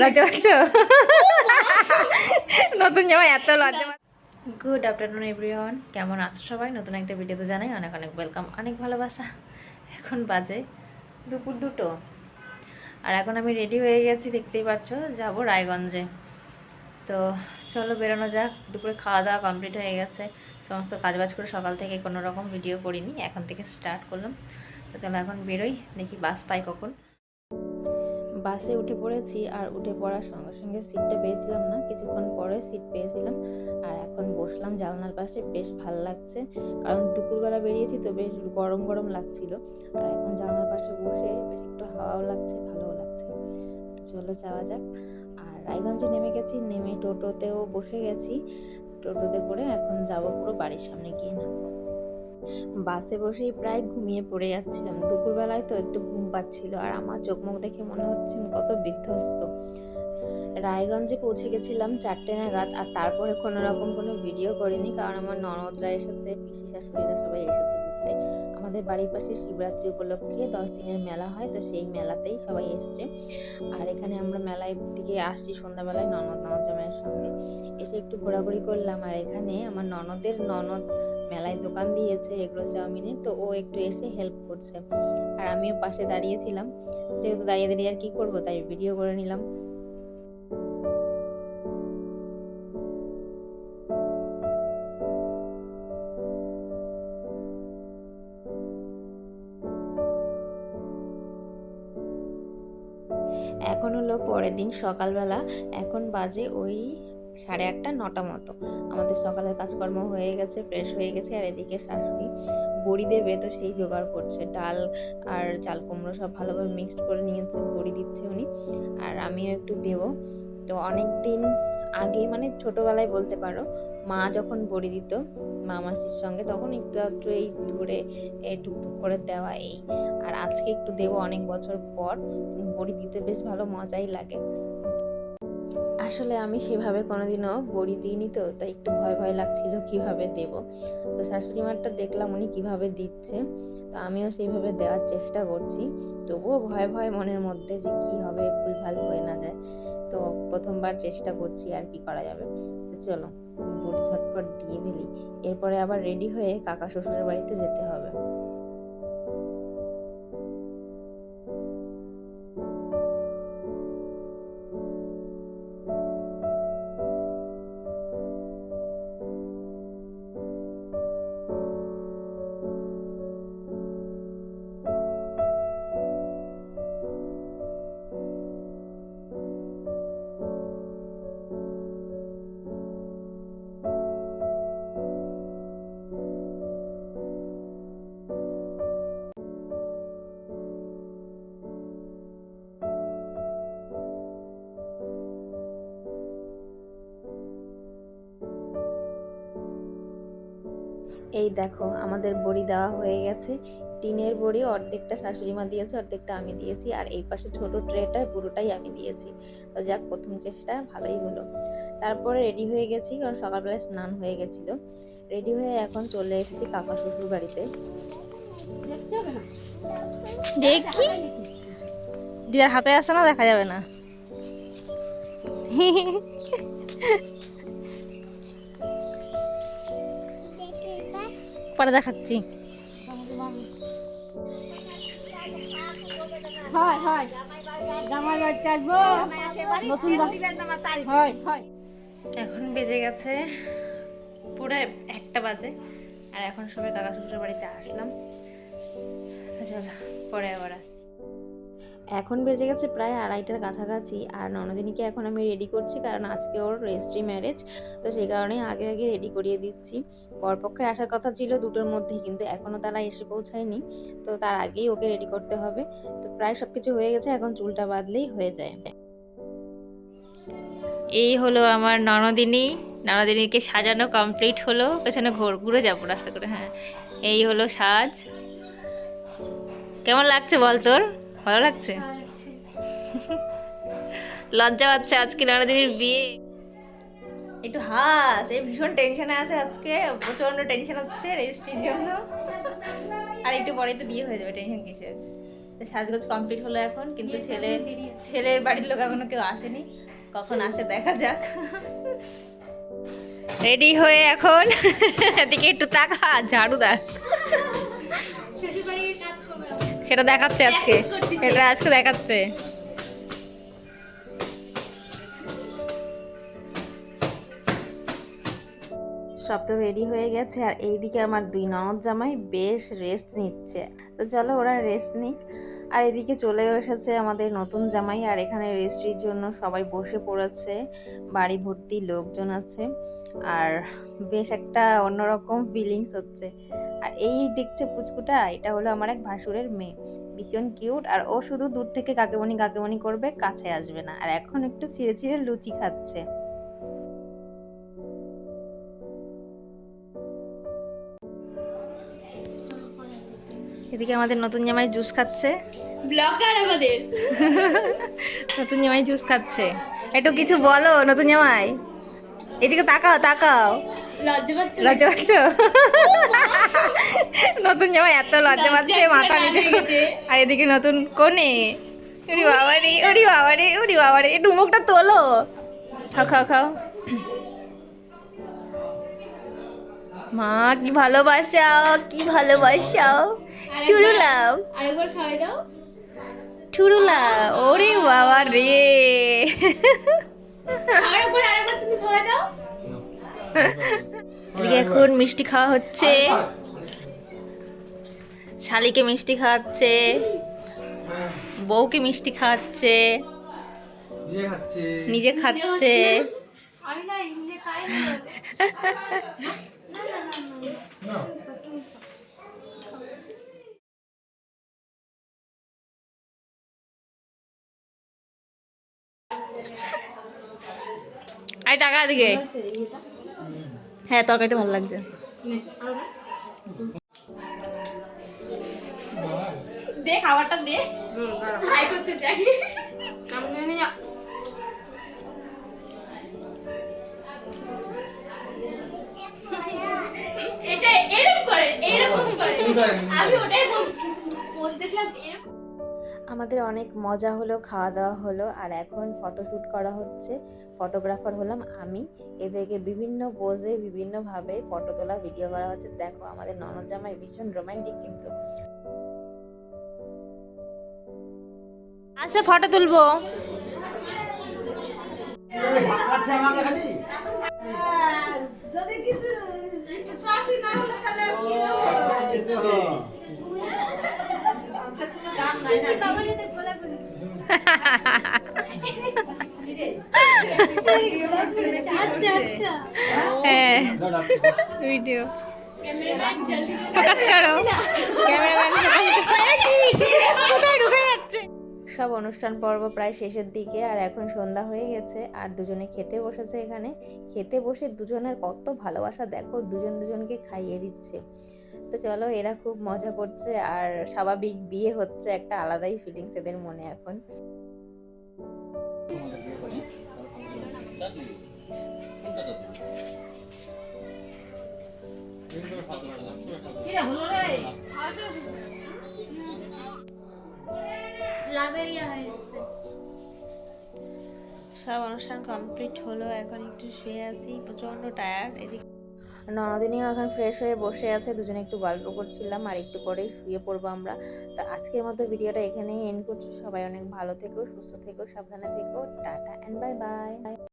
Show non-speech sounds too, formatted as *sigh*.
লজ্জা পাচ্ছ? নতুন জামা এত লজ্জা গুড আফটারনুন এভরিওয়ান কেমন আছো সবাই? নতুন একটা ভিডিওতে জানাই অনেক অনেক ওয়েলকাম অনেক ভালোবাসা। এখন বাজে দুপুর দুটো। আর এখন আমি রেডি হয়ে গেছি দেখতেই পাচ্ছ যাব রায়গঞ্জে। তো চলো বেরোনো যাক দুপুরে খাওয়া দাওয়া কমপ্লিট হয়ে গেছে। সমস্ত কাজবাজ করে সকাল থেকে কোনো রকম ভিডিও করিনি এখন থেকে স্টার্ট করলাম। তো চলো এখন বেরোই দেখি বাস পাই কখন। বাসে উঠে পড়েছি আর উঠে পড়ার সঙ্গে সঙ্গে সিটটা পেয়েছিলাম না, কিছুক্ষণ পরে সিট পেয়েছিলাম আর এখন বসলাম জানলার পাশে, বেশ ভালো লাগছে কারণ দুপুরবেলা বেরিয়েছি তো বেশ গরম গরম লাগছিল আর এখন জানলার পাশে বসে বেশ একটু হাওয়াও লাগছে, ভালোও লাগছে। চলো যাওয়া যাক। আর রায়গঞ্জে নেমে গেছি, নেমে টোটোতেও বসে গেছি। টোটোতে করে এখন যাব পুরো বাড়ির সামনে গিয়ে নামবো। বাসে বসেই প্রায় ঘুমিয়ে পড়ে যাচ্ছিলাম। দুপুরবেলায় তো একটু ঘুম পাচ্ছিল আর আমার চোখ মুখ দেখে মনে হচ্ছে কত বিধ্বস্ত। রায়গঞ্জে পৌঁছে গেছিলাম চারটে নাগাদ আর তারপরে কোনো রকম কোনো ভিডিও করিনি কারণ আমার ননদরা এসেছে, পিসি শাশুড়িরা সবাই এসেছে ঘুরতে। আমাদের বাড়ির পাশে শিবরাত্রি উপলক্ষে দশ দিনের মেলা হয়, তো সেই মেলাতেই সবাই এসছে। আর এখানে আমরা মেলায় দিকে আসছি সন্ধ্যাবেলায় ননদ ননদ সঙ্গে। এসে একটু ঘোরাঘুরি করলাম আর এখানে আমার ননদের ননদ মেলায় দোকান দিয়েছে এগুলো চাউমিনের তো ও একটু এসে হেল্প করছে। আর আমিও পাশে দাঁড়িয়েছিলাম। যেহেতু দাঁড়িয়ে দাঁড়িয়ে আর কি করব, তাই ভিডিও করে নিলাম। এখন হলো পরের দিন সকালবেলা। এখন বাজে ওই সাড়ে আটটা, নটা মতো। আমাদের সকালের কাজকর্ম হয়ে গেছে ফ্রেশ হয়ে গেছে, আর এদিকে শাশুড়ি বড়ি দেবে, তো সেই জোগাড় করছে। ডাল আর চাল কুমড়ো সব ভালোভাবে মিক্সড করে নিয়েছে, বড়ি দিচ্ছে উনি। আর আমিও একটু দেব। তো অনেক দিন আগে মানে ছোটোবেলায় বলতে পারো, মা যখন বড়ি দিত মা মাসির সঙ্গে, তখন একটু একটু এই ধরে টুকটুক করে দেওয়া এই। আর আজকে একটু দেবো অনেক বছর পর। বড়ি দিতে বেশ ভালো মজাই লাগে। আসলে আমি সেভাবে কোনোদিনও বড়ি দিইনি তো, তাই একটু ভয় ভয় লাগছিল কীভাবে দেব। তো শাশুড়ি মারটা দেখলাম উনি কীভাবে দিচ্ছে। তো আমিও সেইভাবে দেওয়ার চেষ্টা করছি। তবুও ভয় ভয় মনের মধ্যে যে কি হবে, ভুলভাল হয়ে না যায়। তো প্রথমবার চেষ্টা করছি আর কি করা যাবে। তো চলো, বড়ি ঝটপট দিয়ে ফেলি। এরপরে আবার রেডি হয়ে কাকা শ্বশুরের বাড়িতে যেতে হবে। এই দেখো, আমাদের বড়ি দেওয়া হয়ে গেছে। টিনের বড়ি, অর্ধেকটা শাশুড়ি মা দিয়েছে, অর্ধেকটা আমি দিয়েছি। আর এই পাশে ছোট ট্রেটা, পুরোটাই আমি দিয়েছি। তো যাক, প্রথম চেষ্টা, ভালোই হলো। তারপরে রেডি হয়ে গেছি, কারণ সকালবেলায় স্নান হয়ে গেছিল। রেডি হয়ে এখন চলে এসেছি কাকা শ্বশুর বাড়িতে। দেখি। দিদার হাতে আসে না, দেখা যাবে না। *laughs* পরে দেখাচ্ছি। হয় হয়। জামাই বাড়িতে আসব। নতুন হয় হয়। এখন বেজে গেছে পুরো একটা বাজে আর এখন সবাই কাকা শ্বশুর বাড়িতে আসলাম। চলো পরে আবার আসছি। এখন বেজে গেছে প্রায় আড়াইটার কাছাকাছি আর ননদিনীকে এখন আমি রেডি করছি কারণ আজকে ওর রেজিস্ট্রি ম্যারেজ তো সেই কারণেই আগে আগে রেডি করিয়ে দিচ্ছি। পরপক্ষের আসার কথা ছিল দুটোর মধ্যেই, কিন্তু এখনও তারা এসে পৌঁছায়নি, তো তার আগেই ওকে রেডি করতে হবে। তো প্রায় সব কিছু হয়ে গেছে, এখন চুলটা বাঁধলেই হয়ে যায়। এই হলো আমার ননদিনী। ননদিনীকে সাজানো কমপ্লিট হলো, পেছনে ঘোর, ঘুরে যাব রাস্তা করে হ্যাঁ। এই হলো সাজ। কেমন লাগছে বল তোর? ভালো লাগছে? *laughs* লজ্জা পাচ্ছে আজকে ননদিনীর বিয়ে। একটু হাস এই ভীষণ টেনশনে আছে আজকে প্রচণ্ড টেনশন হচ্ছে রেজিস্ট্রির জন্য। আর একটু পরে তো বিয়ে হয়ে যাবে টেনশন কিসের? তো সাজগোজ কমপ্লিট হলো এখন কিন্তু ছেলে ছেলের বাড়ির লোক এখনও কেউ আসেনি। কখন আসে দেখা যাক। রেডি হয়ে এখন। এদিকে একটু তাকা ঝাড়ুদার সেটা দেখাচ্ছে আজকে। এটা আজকে দেখাচ্ছে। সব তো রেডি হয়ে গেছে আর এইদিকে আমার দুই ননদ জামাই বেশ রেস্ট নিচ্ছে। তো চলো ওরা রেস্ট নিক। আর এদিকে চলে এসেছে আমাদের নতুন জামাই, আর এখানে রেস্ট্রির জন্য সবাই বসে পড়েছে, বাড়ি ভর্তি লোকজন আছে, আর বেশ একটা অন্যরকম ফিলিংস হচ্ছে। আর এই দেখছে পুচকুটা, এটা হলো আমার এক ভাসুরের মেয়ে। ভীষণ কিউট আর ও শুধু দূর থেকে কাকেমণি কাকেমণি করবে, কাছে আসবে না। আর এখন একটু ছিঁড়ে ছিঁড়ে লুচি খাচ্ছে। এদিকে আমাদের নতুন জামাই জুস খাচ্ছে। ব্লগার আমাদের। নতুন জামাই জুস খাচ্ছে। একটু কিছু বলো নতুন জামাই। এদিকে তাকাও তাকাও। লজ্জা পাচ্ছে নতুন জামাই এত লজ্জা পাচ্ছে মাথা নিচে। আর এদিকে নতুন কোনে? উরি বাবারে উরি বাবারে উরি বাবারে। একটু মুখটা তোলো। খাও খাও খাও। মা কি ভালোবাসাও কি ভালোবাসাও। চুরুলাও আরেকবার খাওয়াই দাও। চুরুলা ওরে বাবা রে। আরেকবার আরেকবার তুমি খাওয়াই দাও। *laughs* এদিকে এখন মিষ্টি খাওয়া হচ্ছে। শালিকে মিষ্টি খাওয়াচ্ছে। বউকে মিষ্টি খাওয়াচ্ছে। নিজে খাচ্ছে। নিজে খাচ্ছে। আমি না খাই *laughs* না। আরে টাকা এদিকে। হ্যাঁ তরকারিটা ভালো লাগছে। দে খাবারটা দে। হাই করতে চাই। আমি এটা এরকম করে এরকম করে। আমি ওটাই বলছি পোস্ট দেখলাম এরকম আমাদের অনেক মজা হলো খাওয়া দাওয়া হলো আর এখন ফটোশ্যুট করা হচ্ছে। ফটোগ্রাফার হলাম আমি। এদেরকে বিভিন্ন পোজে বিভিন্নভাবে ফটো তোলা ভিডিও করা হচ্ছে। দেখো আমাদের ননদ জামাই ভীষণ রোম্যান্টিক কিন্তু। আচ্ছা ফটো তুলবো। ভাত খাচ্ছে আমাকে খালি? যদি কিছু না হলে তাহলে হ্যাঁ ভিডিও ফোকাস করো. ক্যামেরাম্যান *laughs* কোথায় ঢুকে যাচ্ছে? সব অনুষ্ঠান পর্ব প্রায় শেষের দিকে আর এখন সন্ধ্যা হয়ে গেছে আর দুজনে খেতে বসেছে এখানে। খেতে বসে দুজনের কত ভালোবাসা দেখো দুজন দুজনকে খাইয়ে দিচ্ছে। তো চলো এরা খুব মজা করছে আর স্বাভাবিক বিয়ে হচ্ছে একটা আলাদাই ফিলিংস এদের মনে এখন। সব অনুষ্ঠান কমপ্লিট হলো এখন একটু শুয়ে আছি প্রচণ্ড টায়ার্ড এদিকে ননদিনীও এখন ফ্রেশ হয়ে বসে আছে, দুজনে একটু গল্প করছিলাম আর একটু পরেই শুয়ে পড়ব আমরা। তো আজকের মতো ভিডিওটা এখানেই এন্ড করছি। সবাই অনেক ভালো থেকো, সুস্থ থেকো, সাবধানে থেকো। Tata and bye bye